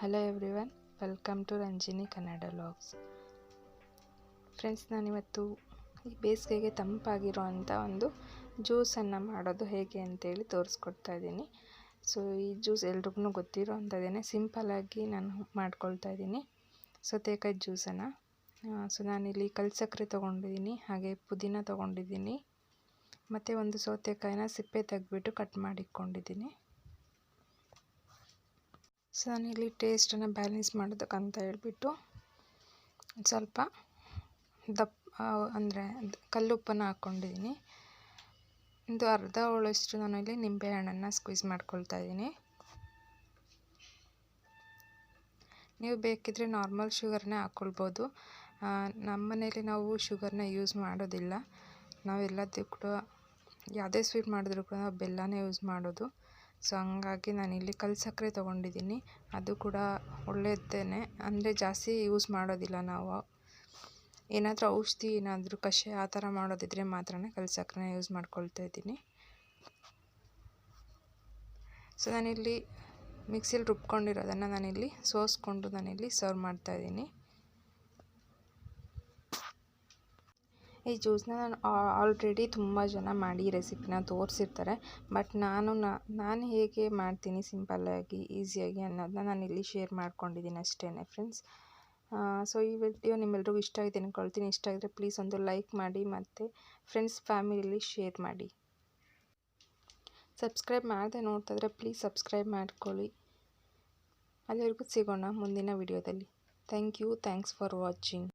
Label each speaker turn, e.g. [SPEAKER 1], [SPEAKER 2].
[SPEAKER 1] Hello everyone welcome to Ranjini Kannada logs friends ನಾನಿವತ್ತು ಈ ಬೇಸಿಗೆಗೆ ತಂಪಾಗಿರೋ ಅಂಥ ಒಂದು ಜ್ಯೂಸನ್ನು ಮಾಡೋದು ಹೇಗೆ ಅಂತೇಳಿ ತೋರಿಸ್ಕೊಡ್ತಾ ಇದ್ದೀನಿ. ಸೊ ಈ ಜ್ಯೂಸ್ ಎಲ್ರಿಗೂ ಗೊತ್ತಿರೋ ಅಂಥದ್ದೇನೆ ಸಿಂಪಲ್ಲಾಗಿ ನಾನು ಮಾಡ್ಕೊಳ್ತಾ ಇದ್ದೀನಿ. ಸೌತೆಕಾಯಿ ಜ್ಯೂಸನ್ನು ಸೊ ನಾನಿಲ್ಲಿ ಕಲ್ಸಕ್ಕರೆ ತೊಗೊಂಡಿದ್ದೀನಿ, ಹಾಗೆ ಪುದೀನ ತೊಗೊಂಡಿದ್ದೀನಿ, ಮತ್ತು ಒಂದು ಸೌತೆಕಾಯಿನ ಸಿಪ್ಪೆ ತೆಗೆದ್ಬಿಟ್ಟು ಕಟ್ ಮಾಡಿಟ್ಕೊಂಡಿದ್ದೀನಿ. ಸೊ ನಾನಿಲ್ಲಿ ಟೇಸ್ಟನ್ನು ಬ್ಯಾಲೆನ್ಸ್ ಮಾಡೋದಕ್ಕಂತ ಹೇಳಿಬಿಟ್ಟು ಸ್ವಲ್ಪ ದಪ್ಪ ಅಂದರೆ ಕಲ್ಲುಪ್ಪನ್ನು ಹಾಕ್ಕೊಂಡಿದ್ದೀನಿ. ಇದು ಅರ್ಧ ಹೋಳಷ್ಟು ನಾನು ಇಲ್ಲಿ ನಿಂಬೆಹಣ್ಣನ್ನು ಸ್ಕ್ವೀಸ್ ಮಾಡ್ಕೊಳ್ತಾ ಇದ್ದೀನಿ. ನೀವು ಬೇಕಿದ್ದರೆ ನಾರ್ಮಲ್ ಶುಗರ್ನೇ ಹಾಕ್ಕೊಳ್ಬೋದು. ನಮ್ಮ ಮನೇಲಿ ನಾವು ಶುಗರ್ನ ಯೂಸ್ ಮಾಡೋದಿಲ್ಲ. ನಾವೆಲ್ಲದಕ್ಕೂ ಯಾವುದೇ ಸ್ವೀಟ್ ಮಾಡಿದ್ರು ಕೂಡ ಬೆಲ್ಲನೇ ಯೂಸ್ ಮಾಡೋದು. ಸೊ ಹಂಗಾಗಿ ನಾನಿಲ್ಲಿ ಕಲ್ಲು ಸಕ್ಕರೆ ತೊಗೊಂಡಿದ್ದೀನಿ. ಅದು ಕೂಡ ಒಳ್ಳೆಯದೇನೆ ಅಂದರೆ ಜಾಸ್ತಿ ಯೂಸ್ ಮಾಡೋದಿಲ್ಲ ನಾವು. ಏನಾದರೂ ಔಷಧಿ ಏನಾದರೂ ಕಷಾಯ ಆ ಥರ ಮಾಡೋದಿದ್ರೆ ಮಾತ್ರ ಕಲ್ಲು ಸಕ್ಕರೆನ ಯೂಸ್ ಮಾಡ್ಕೊಳ್ತಾ ಇದ್ದೀನಿ. ಸೊ ನಾನಿಲ್ಲಿ ಮಿಕ್ಸಿಲಿ ರುಬ್ಕೊಂಡಿರೋದನ್ನು ನಾನಿಲ್ಲಿ ಸೋಸ್ಕೊಂಡು ನಾನಿಲ್ಲಿ ಸರ್ವ್ ಮಾಡ್ತಾಯಿದ್ದೀನಿ ಈ ಜ್ಯೂಸನ್ನ ನಾನು ಆಲ್ರೆಡಿ ತುಂಬ ಜನ ಮಾಡಿ ರೆಸಿಪಿನ ತೋರಿಸಿರ್ತಾರೆ. ಬಟ್ ನಾನು ನಾನು ಹೇಗೆ ಮಾಡ್ತೀನಿ ಸಿಂಪಲ್ಲಾಗಿ, ಈಸಿಯಾಗಿ ಅನ್ನೋದನ್ನ ನಾನು ಇಲ್ಲಿ ಶೇರ್ ಮಾಡ್ಕೊಂಡಿದ್ದೀನಿ ಅಷ್ಟೇ ಫ್ರೆಂಡ್ಸ್. ಸೊ ಈ ವಿಡಿಯೋ ನಿಮ್ಮೆಲ್ರಿಗೂ ಇಷ್ಟ ಆಗಿದೆ ಅಂದ್ಕೊಳ್ತೀನಿ ಇಷ್ಟ ಆಗಿದ್ರೆ ಪ್ಲೀಸ್ ಒಂದು ಲೈಕ್ ಮಾಡಿ ಮತ್ತು ಫ್ರೆಂಡ್ಸ್ ಫ್ಯಾಮಿಲಿಲಿ ಶೇರ್ ಮಾಡಿ. ಸಬ್ಸ್ಕ್ರೈಬ್ ಮಾಡದೆ ನೋಡ್ತಾ ಇದ್ರೆ ಪ್ಲೀಸ್ ಸಬ್ಸ್ಕ್ರೈಬ್ ಮಾಡ್ಕೊಳ್ಳಿ. ಅಲ್ಲಿವರೆಗೂ ಸಿಗೋಣ ಮುಂದಿನ ವಿಡಿಯೋದಲ್ಲಿ. Thank you. Thanks for watching.